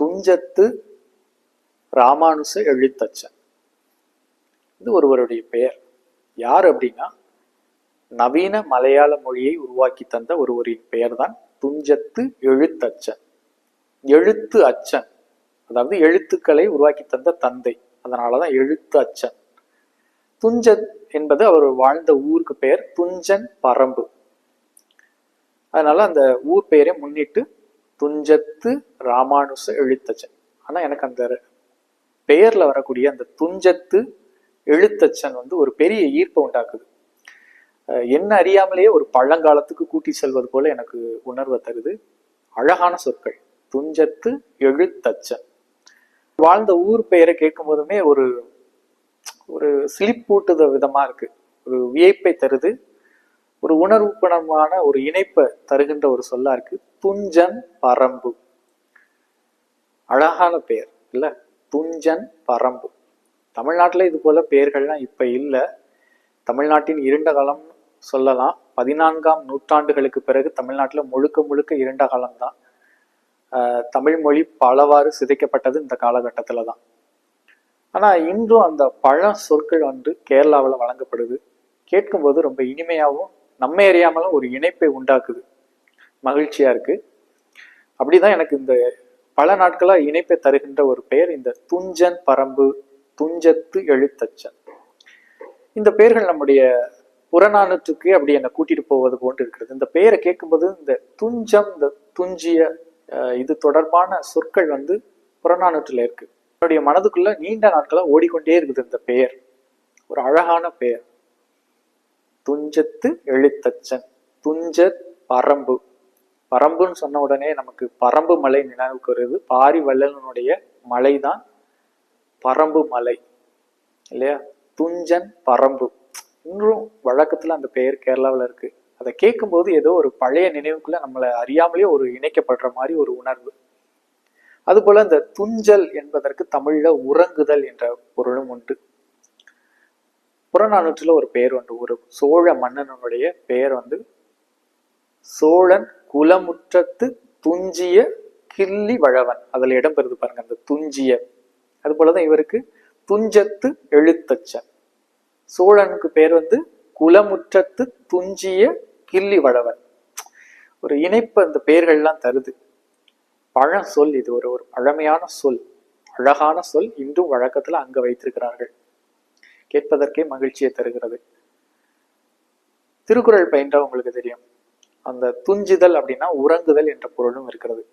துஞ்சத்து ராமானுச எழுத்தச்சன். இது ஒருவருடைய பெயர். யார் அப்படின்னா நவீன மலையாள மொழியை உருவாக்கி தந்த ஒருவரின் பெயர் தான் துஞ்சத்து எழுத்தச்சன். எழுத்து அச்சன். அதாவது எழுத்துக்களை உருவாக்கி தந்த தந்தை. அதனாலதான் எழுத்து அச்சன். துஞ்சன் என்பது அவர் வாழ்ந்த ஊருக்கு பெயர் துஞ்சன் பரம்பு. அதனால அந்த ஊர் பெயரை முன்னிட்டு துஞ்சத்து ராமானுச எழுத்தச்சன். ஆனா எனக்கு அந்த பெயர்ல வரக்கூடிய அந்த துஞ்சத்து எழுத்தச்சன் வந்து ஒரு பெரிய ஈர்ப்பை உண்டாக்குது. என்ன அறியாமலேயே ஒரு பழங்காலத்துக்கு கூட்டி செல்வது போல எனக்கு உணர்வை தருது. அழகான சொற்கள் துஞ்சத்து எழுத்தச்சன். வாழ்ந்த ஊர் பெயரை கேட்கும் போதுமே ஒரு ஒரு சிலிப்பூட்டுத விதமா இருக்கு. ஒரு வியப்பை தருது. ஒரு உணர்வு பணமான ஒரு இணைப்பை தருகின்ற ஒரு சொல்லா இருக்கு. துஞ்சன் பரம்பு. அழகான பெயர் இல்ல? துஞ்சன் பரம்பு. தமிழ்நாட்டில் இது போல பெயர்கள்லாம் இப்ப இல்லை. தமிழ்நாட்டின் இருண்ட காலம் சொல்லலாம். பதினான்காம் நூற்றாண்டுகளுக்கு பிறகு தமிழ்நாட்டில் முழுக்க முழுக்க இருண்ட காலம்தான். ஆஹ் தமிழ் மொழி பலவாறு சிதைக்கப்பட்டது இந்த காலகட்டத்தில் தான். ஆனால் இன்றும் அந்த பழ சொற்கள் வந்து கேரளாவில் வழங்கப்படுது. கேட்கும்போது ரொம்ப இனிமையாகவும் நம்ம அறியாமலும் ஒரு இணைப்பை உண்டாக்குது. மகிழ்ச்சியா இருக்கு. அப்படிதான் எனக்கு இந்த பல நாட்களா இணைப்பை தருகின்ற ஒரு பெயர் இந்த துஞ்சன் பரம்பு துஞ்சத்து எழுத்தச்சன். இந்த பெயர்கள் நம்முடைய புறநானூற்றுக்கு அப்படி என்னை கூட்டிட்டு போவது போன்று இருக்கிறது. இந்த பெயரை கேட்கும்போது இந்த துஞ்சம் இந்த துஞ்சிய அஹ், இது தொடர்பான சொற்கள் வந்து புறநானூற்றுல இருக்கு. என்னுடைய மனதுக்குள்ள நீண்ட நாட்களா ஓடிக்கொண்டே இருக்குது இந்த பெயர். ஒரு அழகான பெயர். துஞ்சத்து எழுத்தச்சன் துஞ்ச பரம்பு. பரம்புன்னு சொன்ன உடனே நமக்கு பரம்பு மலை நினைவுக்கு வருது. பாரி வள்ளலனுடைய மலை தான் பரம்பு மலை இல்லையா? துஞ்சன் பரம்பு. இன்றும் வழக்கத்துல அந்த பெயர் கேரளாவில் இருக்கு. அதை கேட்கும்போது ஏதோ ஒரு பழைய நினைவுக்குள்ள நம்மளை அறியாமலே ஒரு இணைக்கப்படுற மாதிரி ஒரு உணர்வு. அதுபோல இந்த துஞ்சல் என்பதற்கு தமிழ்ல உறங்குதல் என்ற பொருளும் உண்டு. புறநானூற்றில் ஒரு பெயர் உண்டு. ஒரு சோழ மன்னனுடைய பெயர் வந்து சோழன் குலமுற்றத்து துஞ்சிய கிள்ளி வழவன். அதில் இடம்பெறுது பாருங்க அந்த துஞ்சிய. அது போலதான் இவருக்கு துஞ்சத்து எழுத்தச்சன். சோழனுக்கு பேர் வந்து குலமுற்றத்து துஞ்சிய கிள்ளி வளவன் ஒரு இணைப்பு அந்த பெயர்கள்லாம் தருது. பழ சொல் இது ஒரு ஒரு பழமையான சொல். அழகான சொல் இன்றும் வழக்கத்துல அங்க வைத்திருக்கிறார்கள். கேட்பதற்கே மகிழ்ச்சியை தருகிறது. திருக்குறள் பயின்றவங்களுக்கு தெரியும். அந்த துஞ்சுதல் அப்படின்னா உறங்குதல் என்ற பொருளும் இருக்கிறது.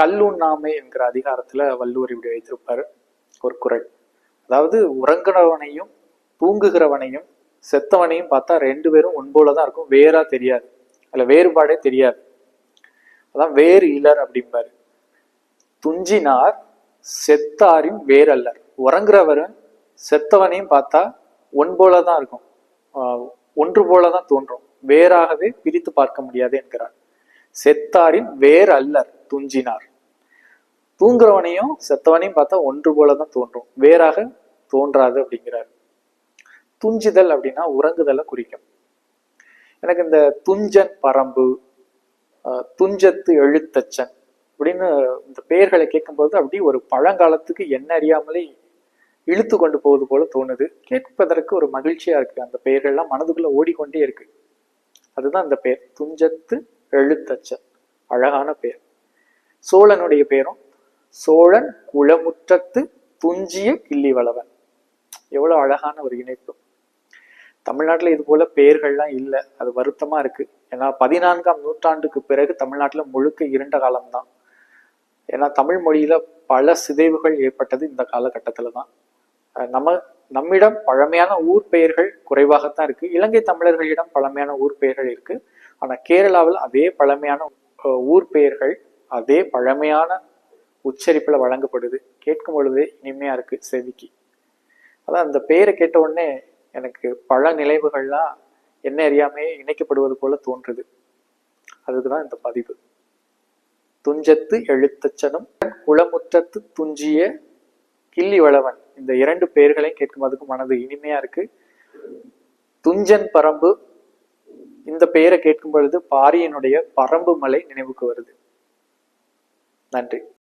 கல்லுண்ணாமை என்கிற அதிகாரத்துல வள்ளுவர் இப்படி வைத்திருப்பார் ஒரு குறள் அதாவது உறங்குறவனையும் தூங்குகிறவனையும் செத்தவனையும் பார்த்தா ரெண்டு பேரும் ஒன்போலதான் இருக்கும் வேறா தெரியாது. அதில் வேறுபாடே தெரியாது. அதான் வேறு இலர் அப்படிம்பாரு. துஞ்சினார் செத்தாரின் வேறல்லர். உறங்குறவரும் செத்தவனையும் பார்த்தா ஒன் போலதான் இருக்கும். ஆஹ் ஒன்று போலதான் தோன்றும். வேறாகவே பிரித்து பார்க்க முடியாது என்கிறார். செத்தாரின் வேர் அல்லர் துஞ்சினார். தூங்குறவனையும் செத்தவனையும் பார்த்தா ஒன்று போலதான் தோன்றும். வேறாக தோன்றாது அப்படிங்கிறார். துஞ்சுதல் அப்படின்னா உறங்குதலை குறிக்கும். எனக்கு இந்த துஞ்சன் பரம்பு துஞ்சத்து எழுத்தச்சன் அப்படின்னு இந்த பெயர்களை கேட்கும்போது அப்படி ஒரு பழங்காலத்துக்கு என்ன அறியாமலே இழுத்து கொண்டு போவது போல தோணுது. கேட்பதற்கு ஒரு மகிழ்ச்சியா இருக்கு. அந்த பெயர்கள்லாம் மனதுக்குள்ள ஓடிக்கொண்டே இருக்கு. அதுதான் அந்த பெயர். துஞ்சத்து எழுத்தச்சன் அழகான பெயர். சோழனுடைய பெயரும் சோழன் குளமுற்றத்து துஞ்சிய கிள்ளிவளவன். எவ்வளவு அழகான ஒரு இணைப்பு. தமிழ்நாட்டில் இது போல பெயர்கள்லாம் இல்லை. அது வருத்தமா இருக்கு. ஏன்னா பதினான்காம் நூற்றாண்டுக்கு பிறகு தமிழ்நாட்டில் முழுக்க இருண்ட காலம்தான். ஏன்னா தமிழ் மொழியில பல சிதைவுகள் ஏற்பட்டது இந்த காலகட்டத்தில் தான் நம்ம நம்மிடம் பழமையான ஊர் பெயர்கள் குறைவாகத்தான் இருக்கு. இலங்கை தமிழர்களிடம் பழமையான ஊர் பெயர்கள் இருக்கு. ஆனா கேரளாவில் அதே பழமையான ஊர் பெயர்கள் அதே பழமையான உச்சரிப்புல வழங்கப்படுது. கேட்கும் பொழுதே இனிமையா இருக்கு செவிக்கு. அதான் அந்த பெயரை கேட்ட உடனே எனக்கு பல நினைவுகள்லாம் என்ன அறியாமையே இணைக்கப்படுவது போல தோன்றுது. அதுக்குதான் இந்த பதிவு. துஞ்சத்து எழுத்தச்சனும் குளமுற்றத்து துஞ்சிய கிள்ளி வளவன். இந்த இரண்டு பெயர்களையும் கேட்கும்போதுக்கு மனது இனிமையா இருக்கு. துஞ்சன் பரம்பு இந்த பெயரை கேட்கும் பொழுது பாரியனுடைய பரம்பு மலை நினைவுக்கு வருது. நன்றி.